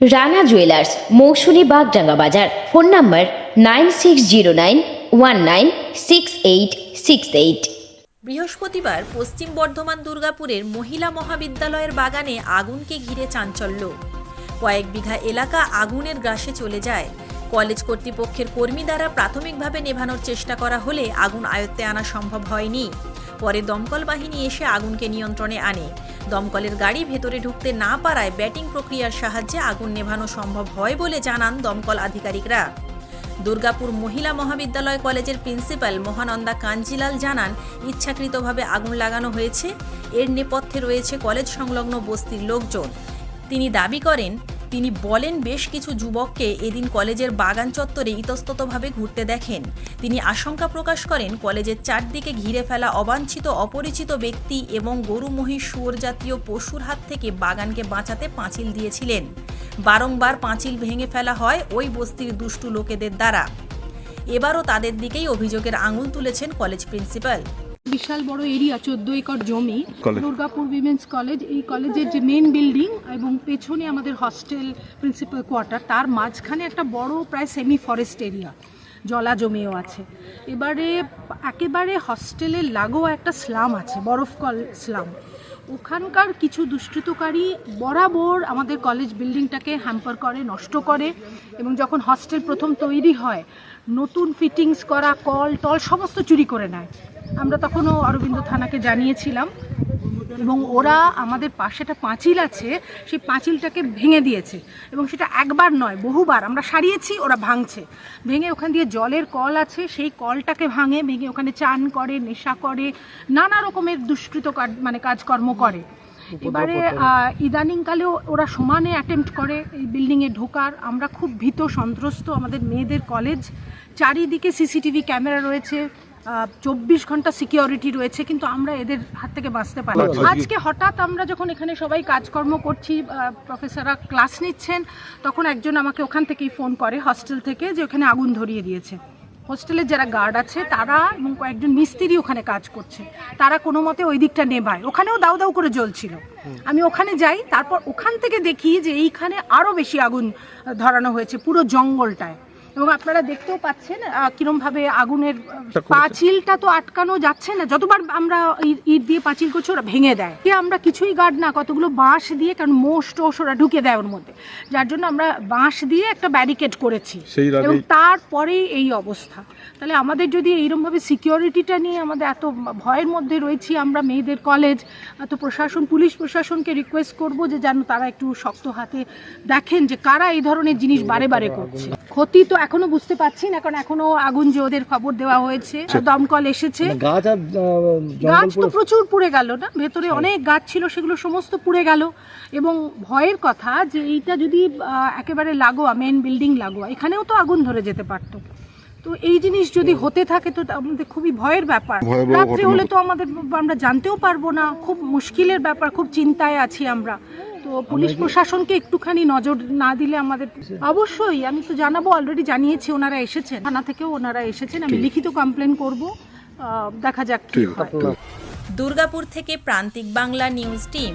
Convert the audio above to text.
Rana jewellers Mousumi Bagdanga Bazar. Phone number nine six zero nine one nine six eight six eight. বৃহস্পতিবার পশ্চিম বর্ধমান দুর্গাপুরের মহিলা মহাবিদ্যালয়ের বাগানে আগুনকে ঘিরে চাঞ্চল্য। কয়েক বিঘা এলাকা আগুনের গ্রাসে চলে যায়। কলেজ কর্তৃপক্ষের কর্মী দ্বারা প্রাথমিকভাবে নেভানোর চেষ্টা করা হলে আগুন আয়ত্তে আনা সম্ভব হয়নি। পরে দমকল বাহিনী এসে আগুনকে নিয়ন্ত্রণে আনে। দমকলের গাড়ি ভেতরে ঢুকতে না পারায় ব্যাটিং প্রক্রিয়ার সাহায্যে আগুন নেভানো সম্ভব হয় বলে জানান দমকল আধিকারিকরা। দুর্গাপুর মহিলা মহাবিদ্যালয় কলেজের প্রিন্সিপাল মহানন্দা কাঞ্জিলাল জানান, ইচ্ছাকৃতভাবে আগুন লাগানো হয়েছে। এর নেপথ্যে রয়েছে কলেজ সংলগ্ন বস্তির লোকজন। তিনি দাবি করেন তিনি বলেন, বেশ কিছু যুবককে এদিন কলেজের বাগান চত্বরে ইতস্ততভাবে ঘুরতে দেখেন। তিনি আশঙ্কা প্রকাশ করেন, কলেজের চারদিকে ঘিরে ফেলা অবাঞ্ছিত, অপরিচিত ব্যক্তি এবং গরু, মহিষ, শুয়োর জাতীয় পশুর হাত থেকে বাগানকে বাঁচাতে পাঁচিল দিয়েছিলেন। বারংবার পাঁচিল ভেঙে ফেলা হয় ওই বস্তির দুষ্টু লোকেদের দ্বারা। এবারও তাদের দিকেই অভিযোগের আঙুল তুলেছেন কলেজ প্রিন্সিপাল। বিশাল বড় এরিয়া চোদ্দ একর জমি। দুর্গাপুর উইমেন্স কলেজ এই কলেজের যে মেন বিল্ডিং এবং পেছনে আমাদের হস্টেল প্রিন্সিপাল কোয়ার্টার তার মাঝখানে একটা বড় প্রায় সেমি ফরেস্ট এরিয়া জলা জমিও আছে। এবারে একেবারে হস্টেলের লাগোয়া একটা স্লাম আছে বরফ কল স্লাম ওখানকার কিছু দুষ্কৃতকারী বরাবর আমাদের কলেজ বিল্ডিংটাকে হ্যাম্পার করে নষ্ট করে এবং যখন হস্টেল প্রথম তৈরি হয় নতুন ফিটিংস করা কল টল সমস্ত চুরি করে নেয়। আমরা তখনও অরবিন্দ থানাকে জানিয়েছিলাম এবং ওরা আমাদের পাশে একটা পাঁচিল আছে সেই পাঁচিলটাকে ভেঙে দিয়েছে এবং সেটা একবার নয় বহুবার আমরা সারিয়েছি ওরা ভাঙছে। ভেঙে ওখান দিয়ে জলের কল আছে সেই কলটাকে ভাঙে ভেঙে ওখানে চান করে নেশা করে নানা রকমের দুষ্কৃত মানে কাজকর্ম করে। এবারে ইদানিংকালেও ওরা সমানে অ্যাটেম্প্ট করে এই বিল্ডিংয়ে ঢোকার। আমরা খুব ভীত সন্ত্রস্ত আমাদের মেয়েদের কলেজ চারিদিকে সিসিটিভি ক্যামেরা রয়েছে। চব্বিশ ঘণ্টা সিকিউরিটি রয়েছে কিন্তু আমরা এদের হাত থেকে বাঁচতে পারি না। আজকে হঠাৎ আমরা যখন এখানে সবাই কাজকর্ম করছি প্রফেসররা ক্লাস নিচ্ছেন তখন একজন আমাকে ওখান থেকেই ফোন করে হস্টেল থেকে যে ওখানে আগুন ধরিয়ে দিয়েছে। হোস্টেলের যারা গার্ড আছে তারা এবং কয়েকজন মিস্ত্রি ওখানে কাজ করছে। তারা কোনো মতে ওই দিকটা নেভায়। ওখানেও দাউ দাউ করে জ্বলছিল। আমি ওখানে যাই তারপর ওখান থেকে দেখি যে এইখানে আরও বেশি আগুন ধরানো হয়েছে পুরো জঙ্গলটায়। এবং আপনারা দেখতেও পাচ্ছেন কিরমভাবে আগুনের পাঁচিলটা তো আটকানো যাচ্ছে না। যতবার আমরা ইট দিয়ে পাঁচিল করছি ওরা ভেঙে দেয়। কি আমরা কিছুই গার্ড না কতগুলো বাঁশ দিয়ে কারণ মোষ টোষ ওরা ঢুকে দেয় ওর মধ্যে। যার জন্য আমরা বাঁশ দিয়ে একটা ব্যারিকেড করেছি। এবং তারপরেই এই অবস্থা। তাহলে আমাদের যদি এইরকমভাবে সিকিউরিটিটা নিয়ে আমাদের এত ভয়ের মধ্যে রয়েছি আমরা মেয়েদের কলেজ এত প্রশাসন পুলিশ প্রশাসনকে রিকোয়েস্ট করব যে যেন তারা একটু শক্ত হাতে দেখেন যে কারা এই ধরনের জিনিস বারে বারে করছে। ক্ষতি তো এখনও বুঝতে পারছি না কারণ এখনও আগুন যে ওদের খবর দেওয়া হয়েছে দমকল এসেছে। গাছ আর গাছ তো প্রচুর পুড়ে গেল না? ভেতরে অনেক গাছ ছিল সেগুলো সমস্ত পুড়ে গেল। এবং ভয়ের কথা যে এইটা যদি একেবারে লাগোয়া মেন বিল্ডিং লাগোয়া এখানেও তো আগুন ধরে যেতে পারতো। তো এই জিনিস যদি হতে থাকে তো আমাদের খুবই ভয়ের ব্যাপার। রাত্রে হলে তো আমাদের আমরা জানতেও পারব না খুব মুশকিলের ব্যাপার খুব চিন্তায় আছি আমরা। তো পুলিশ প্রশাসনকে একটুখানি নজর না দিলে আমাদের অবশ্যই আমি তো জানাব অলরেডি জানিয়েছি ওনারা এসেছেন। থানা থেকেও ওনারা এসেছেন। আমি লিখিত কমপ্লেন করব। দেখা যাক হয়। দুর্গাপুর থেকে প্রান্তিক বাংলা নিউজ টিম।